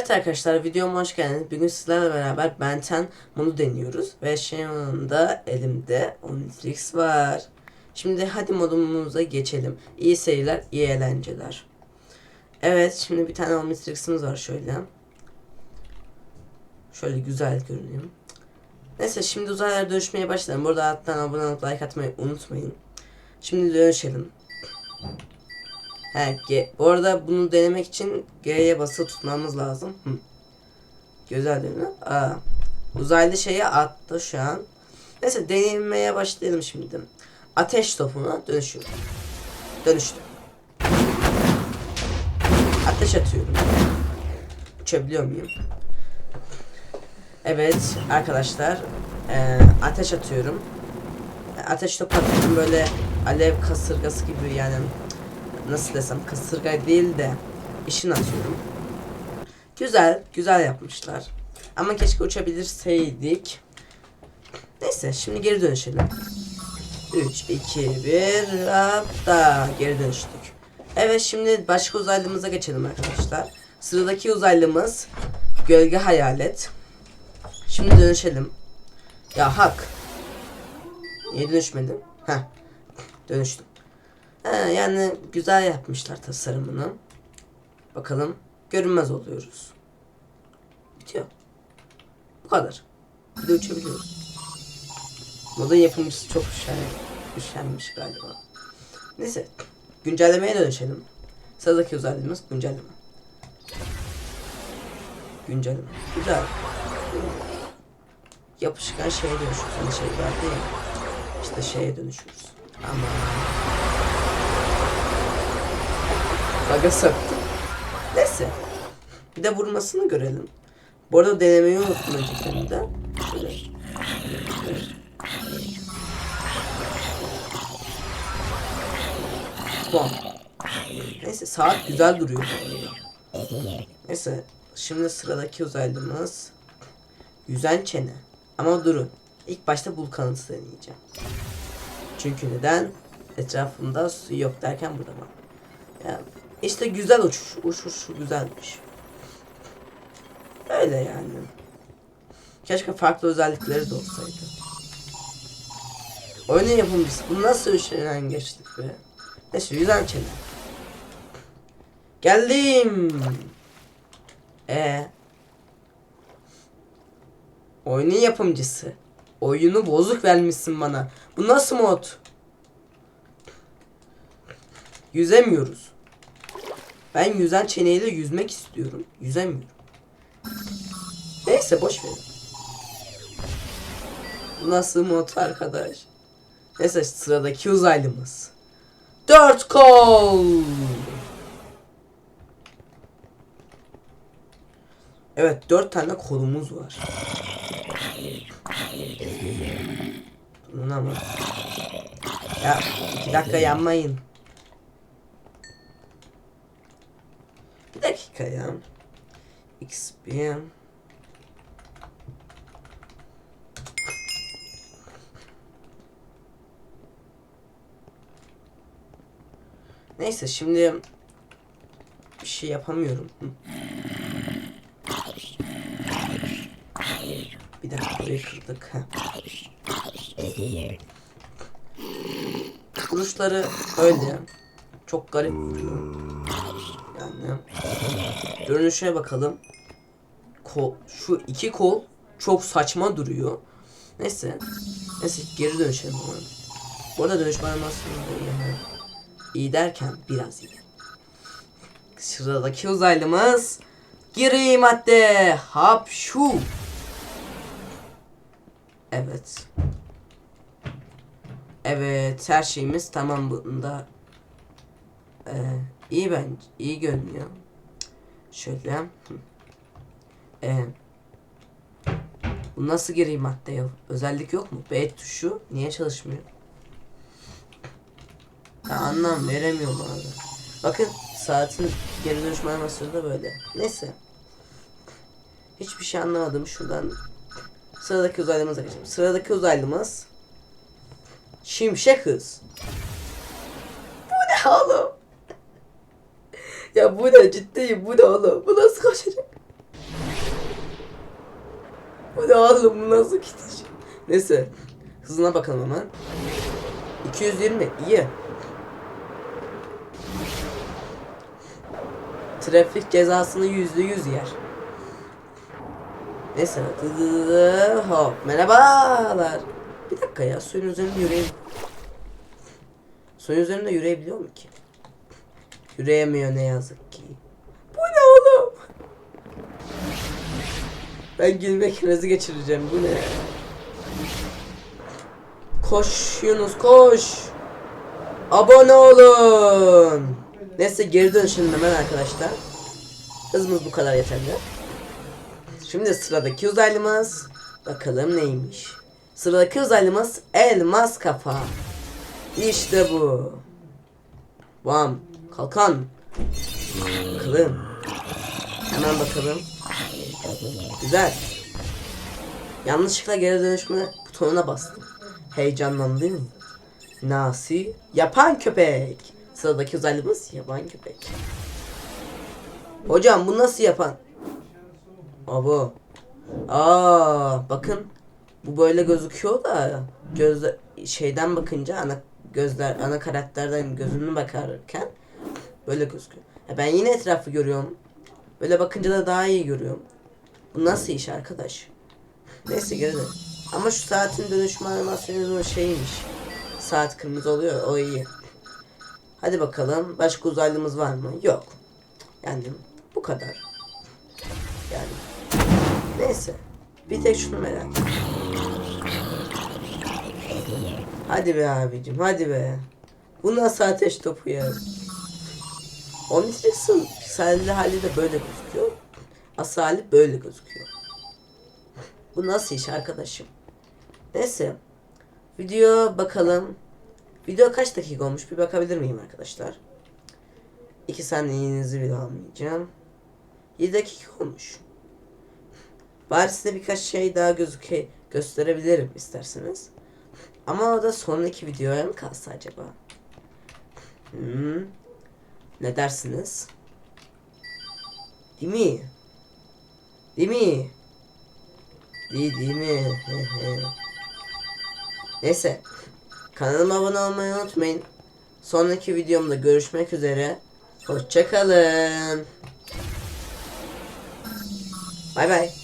Evet arkadaşlar videoma hoş geldiniz. Bugün sizlerle beraber Benten bunu deniyoruz. Ve şu anda elimde Omnitrix var. Şimdi hadi modumuza geçelim. İyi seyirler, iyi eğlenceler. Evet şimdi bir tane Omnitrix'imiz var şöyle. Şöyle güzel görünüyor. Neyse şimdi uzaylara dönüşmeye başlayalım. Burada alttan abone olup like atmayı unutmayın. Şimdi dönüşelim. He, G. Bu arada bunu denemek için G'ye basılı tutmamız lazım. Hı. Güzel değil mi? Aa. Uzaylı şeyi attı şu an. Neyse denemeye başlayalım şimdi. Ateş topuna dönüşüyorum. Dönüştüm. Ateş atıyorum. Uçabiliyor muyum? Evet arkadaşlar. eee, ateş atıyorum. Ateş topu atıyorum böyle alev kasırgası gibi yani nasıl desem kasırga değil de işin atıyorum. Güzel, güzel yapmışlar. Ama keşke uçabilseydik. Neyse şimdi geri dönüşelim. 3, 2, 1, hatta geri dönüştük. Evet şimdi başka uzaylımıza geçelim arkadaşlar. Sıradaki uzaylımız Gölge Hayalet. Şimdi dönüşelim. Ya hak. Niye dönüşmedim? Heh. Dönüştüm. He, yani güzel yapmışlar tasarımını. Bakalım görünmez oluyoruz. Bitiyor. Bu kadar. Bir de uçabiliyoruz. Modun yapımcısı çok şey, üşenmiş galiba. Neyse. Güncellemeye dönüşelim. Sıradaki özelliğimiz güncelleme. Güncelleme. Güzel. Yapışkan şeye dönüşüyoruz. Hani şey vardı ya. İşte şeye dönüşüyoruz. Ama Soktum. Neyse. Bir de vurmasını görelim. Bu arada denemeyi unuttum öncekinde. Şöyle. Bom. Neyse saat güzel duruyor. Neyse şimdi sıradaki uzaylımız yüzen çene. Ama durun. İlk başta bul kanıtı deneyeceğim. Çünkü neden? Etrafımda su yok derken burada var. Yani işte güzel uçuş. Uçuş güzelmiş. Öyle yani. Keşke farklı özellikleri de olsaydı. Oyunun yapımcısı. Bu nasıl işlerden geçtik be? Neyse yüzden çene. Geldim. E. Oyunun yapımcısı. Oyunu bozuk vermişsin bana. Bu nasıl mod? Yüzemiyoruz. Ben yüzen çeneyle yüzmek istiyorum. Yüzemiyorum. Neyse boş. Bu nasıl mod arkadaş? Neyse sıradaki uzaylımız. Dört kol. Evet dört tane kolumuz var. Bunun ama. Ya iki dakika yanmayın. Bir dakika ya. XP. Neyse şimdi bir şey yapamıyorum. Bir dakika burayı kırdık. Vuruşları öyle. Çok garip vuruyor. Görünüşe bakalım. Kol, şu iki kol çok saçma duruyor. Neyse. Neyse geri dönüşelim. Bu arada animasyonu da iyi. İyi derken biraz iyi. Sıradaki uzaylımız Giri madde hapşu. Evet. Evet her şeyimiz tamam bunda. Ee, iyi bence iyi görünüyor. Şöyle. Ee, bu nasıl gireyim maddeye? Özellik yok mu? B tuşu niye çalışmıyor? Ha, anlam veremiyorum abi. Bakın saatin geri dönüşme animasyonu da böyle. Neyse. Hiçbir şey anlamadım. Şuradan sıradaki uzaylımıza geçelim. Sıradaki uzaylımız Şimşek hız. Bu ne oğlum? Ya bu ne ciddiyim bu ne oğlum? Bu nasıl koşacak? Bu ne oğlum bu nasıl gidiş? Neyse. Hızına bakalım hemen. 220 iyi. Trafik cezasını yüzde yüz yer. Neyse. Hop. Merhabalar. Bir dakika ya suyun üzerinde yürüyeyim. Suyun üzerinde yürüyebiliyor mu ki? Yürüyemiyor ne yazık ki. Bu ne oğlum? Ben gülme krizi geçireceğim. Bu ne? Koş Yunus koş. Abone olun. Neyse geri dön şimdi hemen arkadaşlar. Hızımız bu kadar yeterli. Şimdi sıradaki uzaylımız bakalım neymiş. Sıradaki uzaylımız elmas kafa. İşte bu. Bam. Kalkan. Bakalım. Hemen bakalım. Güzel. Yanlışlıkla geri dönüşme butonuna bastım. Heyecanlandım. Nasi yapan köpek. Sıradaki uzaylımız yapan köpek. Hocam bu nasıl yapan? Abo. Aa bakın. Bu böyle gözüküyor da gözle şeyden bakınca ana gözler ana karakterden gözünü bakarken böyle gözüküyor. Ya ben yine etrafı görüyorum. Böyle bakınca da daha iyi görüyorum. Bu nasıl iş arkadaş? Neyse geri. Ama şu saatin dönüşme animasyonu şeymiş. Saat kırmızı oluyor o iyi. Hadi bakalım başka uzaylımız var mı? Yok. Yani bu kadar. Yani neyse. Bir tek şunu merak. Hadi be abicim hadi be. Bu nasıl ateş topu ya? Omnitrix'in pikselli hali de böyle gözüküyor. Asıl hali böyle gözüküyor. Bu nasıl iş arkadaşım? Neyse. Video bakalım. Video kaç dakika olmuş bir bakabilir miyim arkadaşlar? 2 saniyenizi bile almayacağım. 7 dakika olmuş. Bari size birkaç şey daha gözüke gösterebilirim isterseniz. Ama o da sonraki videoya mı kalsa acaba? Hmm. Ne dersiniz? Değil mi? Değil mi? Değil, değil mi? Neyse. Kanalıma abone olmayı unutmayın. Sonraki videomda görüşmek üzere. Hoşçakalın. Bay bay.